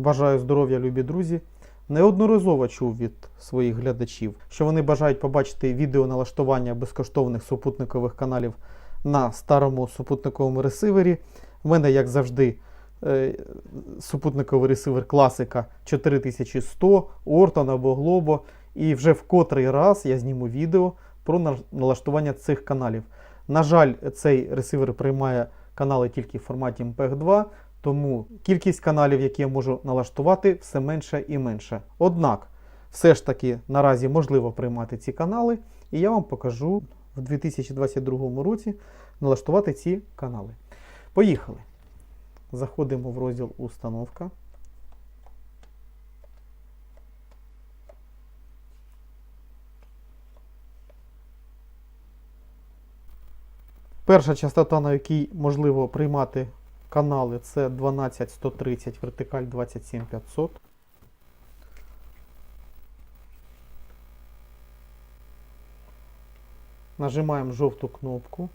Бажаю здоров'я, любі друзі. Неодноразово чув від своїх глядачів, що вони бажають побачити відео налаштування безкоштовних супутникових каналів на старому супутниковому ресивері. У мене, як завжди, е, супутниковий ресивер класика 4100, Orton або Globo. І вже в котрий раз я зніму відео про налаштування цих каналів. На жаль, цей ресивер приймає канали тільки в форматі MPEG-2, тому кількість каналів, які я можу налаштувати, все менше і менше. Однак, все ж таки наразі можливо приймати ці канали, і я вам покажу в 2022 році налаштувати ці канали. Поїхали. Заходимо в розділ Установка. Перша частота, на якій можливо приймати канали, це 12130 вертикаль 27500. Нажимаємо жовту кнопку.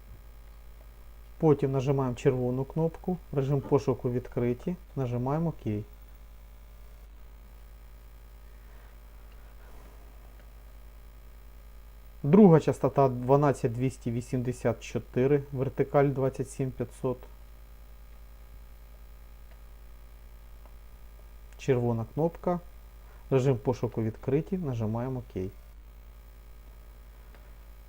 Потім нажимаємо червону кнопку. Режим пошуку відкриті. Нажимаємо ОК. Друга частота 12284, вертикаль 27500. Червона кнопка. Режим пошуку відкриті. Нажимаємо ОК.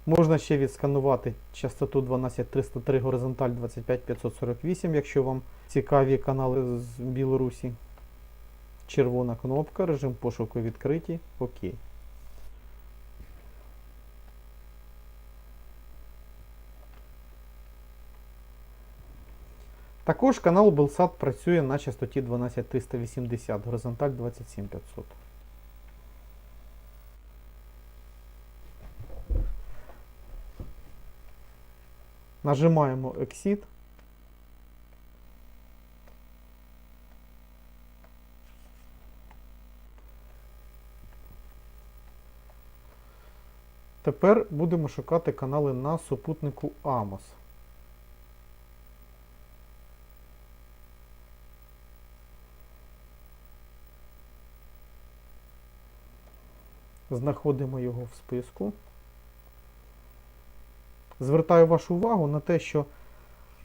Можна ще відсканувати частоту 12303 горизонталь 25548, якщо вам цікаві канали з Білорусі. Червона кнопка, режим пошуку відкриті. ОК. Також канал Белсат працює на частоті 12380, горизонталь 27500. Нажимаємо Exit. Тепер будемо шукати канали на супутнику AMOS. Знаходимо його в списку. Звертаю вашу увагу на те, що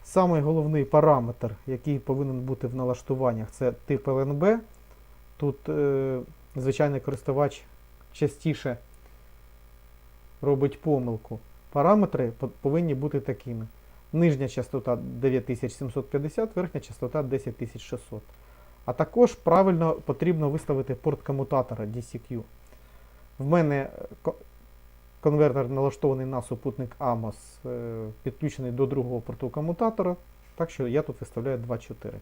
самий головний параметр, який повинен бути в налаштуваннях, це тип ЛНБ. Тут е, звичайний користувач частіше робить помилку. Параметри повинні бути такими. Нижня частота 9750, верхня частота 10600. А також правильно потрібно виставити порт комутатора DCQ. В мене е, конвертер налаштований на супутник AMOS, е, підключений до другого порту комутатора, так що я тут виставляю 2.4.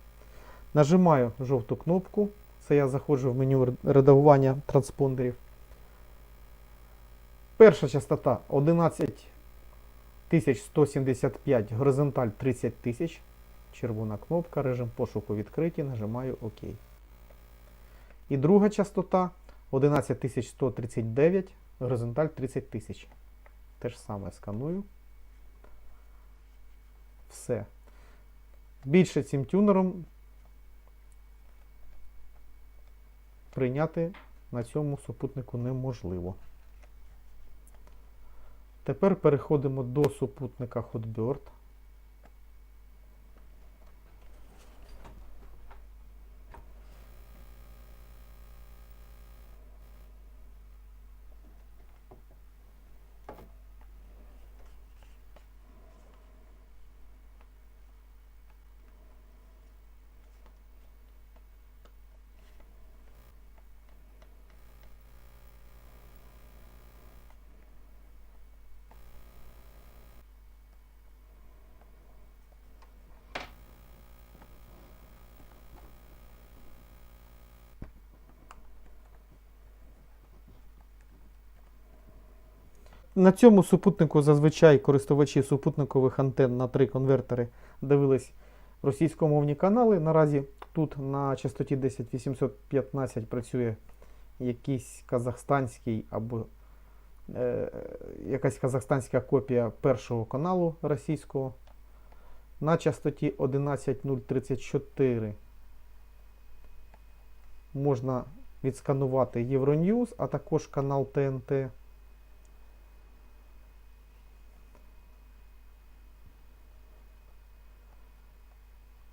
Нажимаю жовту кнопку, це я заходжу в меню редагування транспондерів. Перша частота 11175, горизонталь 30000. Червона кнопка, режим пошуку відкриті, нажимаю ОК. І друга частота 11139, горизонталь 30 тисяч. Те ж саме сканую. Все. Більше цим тюнером прийняти на цьому супутнику неможливо. Тепер переходимо до супутника Hotbird. На цьому супутнику зазвичай користувачі супутникових антенн на три конвертери дивились російськомовні канали. Наразі тут на частоті 10815 працює якийсь казахстанський або е, якась казахстанська копія першого каналу російського. На частоті 11034 можна відсканувати Euronews, а також канал ТНТ.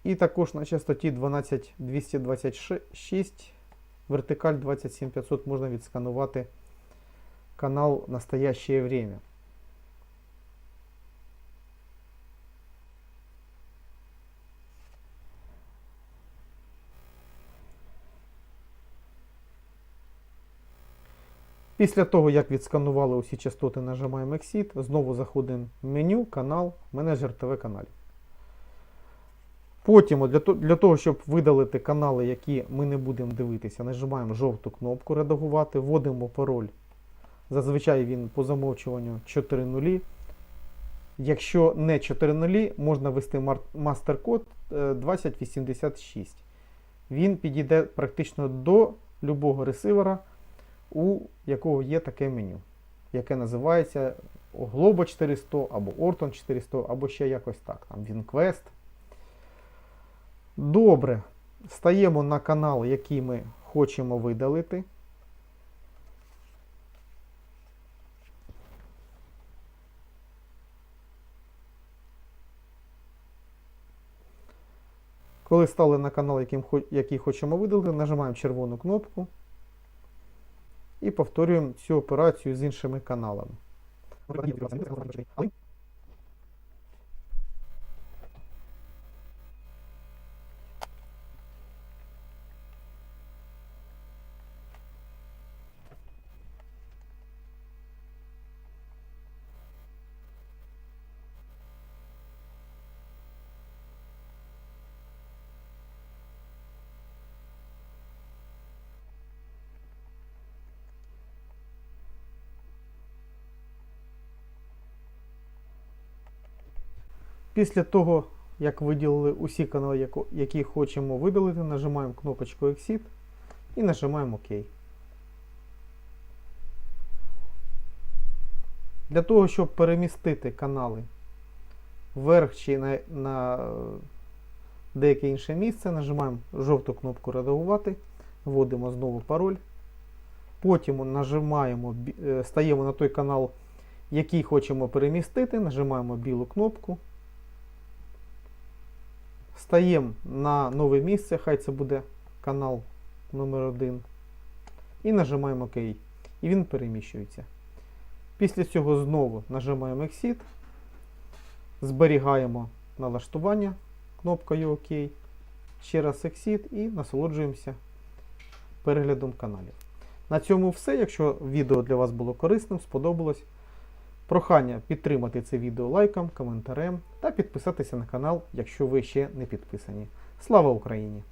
І також на частоті 12226 вертикаль 27500 можна відсканувати канал Настоящее время. Після того, як відсканували усі частоти, нажимаємо Exit, знову заходимо в меню, канал, менеджер ТВ каналів. Потім, для, того, щоб видалити канали, які ми не будемо дивитися, нажимаємо жовту кнопку Редагувати, вводимо пароль. Зазвичай він по замовчуванню 4 нулі. Якщо не 4 нулі, можна ввести мастер-код е, 2086. Він підійде практично до любого ресивера, у якого є таке меню, яке називається Globo 400 або Orton 400, або ще якось так. Там WinQuest. Добре. Стаємо на канал, який ми хочемо видалити. Коли стали на канал, який хочемо видалити, нажимаємо червону кнопку і повторюємо цю операцію з іншими каналами. Після того, як виділили усі канали, які хочемо видалити, нажимаємо кнопочку Exit і нажимаємо ОК. Для того, щоб перемістити канали вверх чи на, на деяке інше місце, нажимаємо жовту кнопку Редагувати, вводимо знову пароль. Потім нажимаємо, е, стаємо на той канал, який хочемо перемістити, нажимаємо білу кнопку. Стаємо на нове місце, хай це буде канал номер 1 І нажимаємо ОК. І він переміщується. Після цього знову нажимаємо Exit, зберігаємо налаштування кнопкою ОК. Ще раз Exit і насолоджуємося переглядом каналів. На цьому все. Якщо відео для вас було корисним, сподобалось. Прохання підтримати це відео лайком, коментарем та підписатися на канал, якщо ви ще не підписані. Слава Україні!